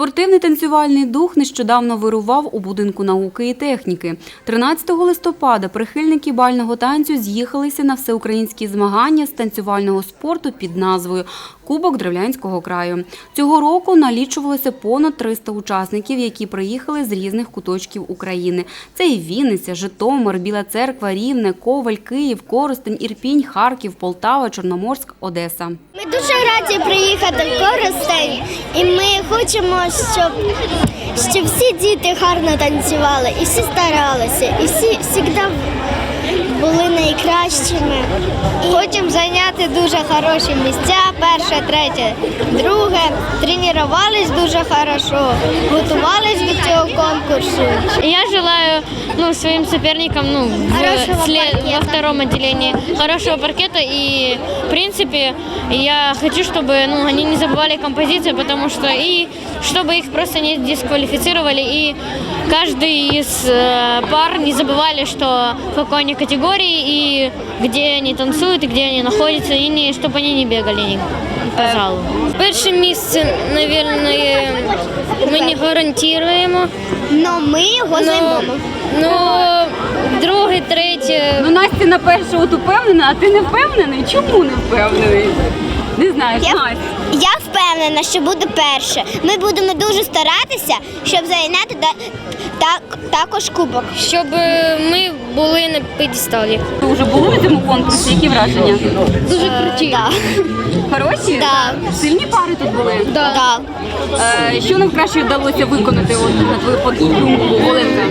Спортивний танцювальний дух нещодавно вирував у будинку науки і техніки. 13 листопада прихильники бального танцю з'їхалися на всеукраїнські змагання з танцювального спорту під назвою Кубок Древлянського краю. Цього року налічувалося понад 300 учасників, які приїхали з різних куточків України. Це і Вінниця, Житомир, Біла Церква, Рівне, Коваль, Київ, Коростень, Ірпінь, Харків, Полтава, Чорноморськ, Одеса. Ми дуже раді приїхати в Коростень, і ми хочемо, щоб, щоб всі діти гарно танцювали, і всі старалися, і всі завжди були найкращими. І хочемо зайняти дуже хороші місця, перше, третє, друге. Тренувались дуже хорошо, готувались до цього конкурсу. Я желаю ну, своим соперникам ну, в Хорошего след- паркета. во втором отделении хорошего паркета. И, в принципе, я хочу, чтобы ну, они не забывали композицию, потому что и чтобы их просто не дисквалифицировали. И каждый из э, пар не забывали, что в какой они категории, и где они танцуют, и где они находятся, и не, чтобы они не бегали, ни- пожалуй. Перше місце, мабуть, ми не гарантуємо. Но ми його займемо. Ну, друге, третє. Ну, Настя на перше от упевнена, а ти не впевнений? Чому не впевнений? Не знаєш, Я, Настя. я впевнена, що буде перше. Ми будемо дуже старатися, щоб зайняти так, також кубок. Щоб е, ми були на підсталі. Ви вже були на цьому конкурсі? Які враження? Дуже круті. Так. Хороші? Так. Сильні пари тут були? Да. Так. Е, що нам краще вдалося виконати, от, на твою думку, Оленка?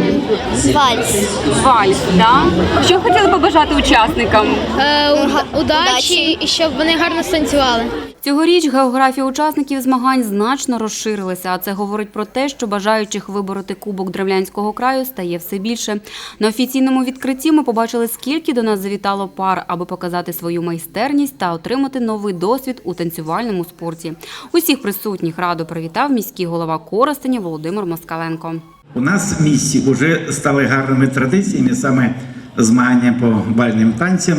Вальс. Вальс, да? Що хотіли побажати учасникам? Е, удачі удачі і щоб вони гарно станцювали. Цьогоріч географія учасників змагань значно розширилася, а це говорить про те, що бажаючих вибороти Кубок Древлянського краю стає все більше. На офіційному відкритті ми побачили, скільки до нас завітало пар, аби показати свою майстерність та отримати новий досвід у танцювальному спорті. Усіх присутніх радо привітав міський голова Коростеня Володимир Москаленко. У нас в місті вже стали гарними традиціями саме змагання по бальним танцям,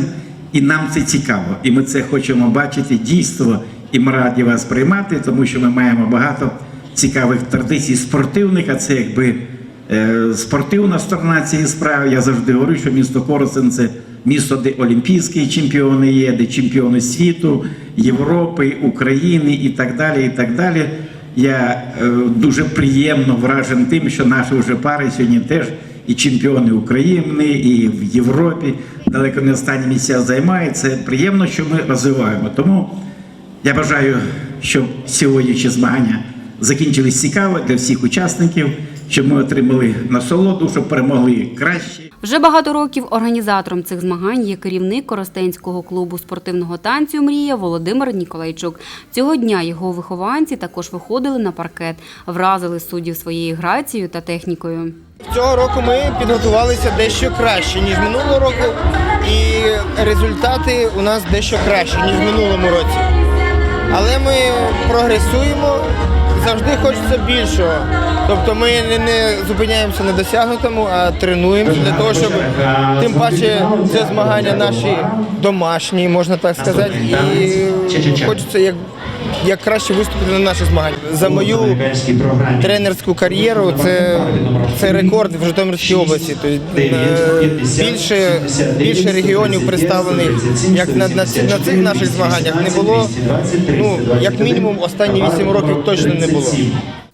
і нам це цікаво. І ми це хочемо бачити дійство, і ми раді вас приймати, тому що ми маємо багато цікавих традицій спортивних, а це якби е, спортивна сторона цієї справи. Я завжди говорю, що місто Коростен це місто, де олімпійські чемпіони є, де чемпіони світу, Європи, України і так далі. і так далі. Я е, дуже приємно вражений тим, що наші вже пари сьогодні теж і чемпіони України, і в Європі далеко не останні місця займають. Це приємно, що ми розвиваємо. Тому я бажаю, щоб сьогоднішні змагання закінчились цікаво для всіх учасників, щоб ми отримали насолоду, щоб перемогли кращі. Вже багато років організатором цих змагань є керівник Коростенського клубу спортивного танцю Мрія Володимир Ніколайчук. Цього дня його вихованці також виходили на паркет, вразили суддів своєю грацією та технікою. Цього року ми підготувалися дещо краще, ніж минулого року, і результати у нас дещо кращі, ніж в минулому році. Але ми прогресуємо, завжди хочеться більшого. Тобто ми не, не зупиняємося на досягнутому, а тренуємося для того, щоб тим паче це змагання наші домашні, можна так сказати, і хочеться як, як краще виступити на наших змаганнях. За мою тренерську кар'єру це, це рекорд в Житомирській області. Тобто, е, більше, більше регіонів представлених, як на, на, на цих наших змаганнях не було. Ну, як мінімум, останні 8 років точно не було.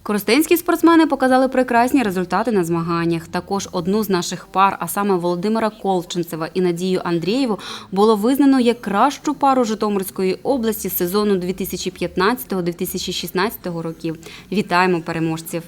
Коростенські спортсмени показали прекрасні результати на змаганнях. Також одну з наших пар, а саме Володимира Колченцева і Надію Андрієву, було визнано як кращу пару Житомирської області сезону 2015-2016 років. Вітаємо переможців!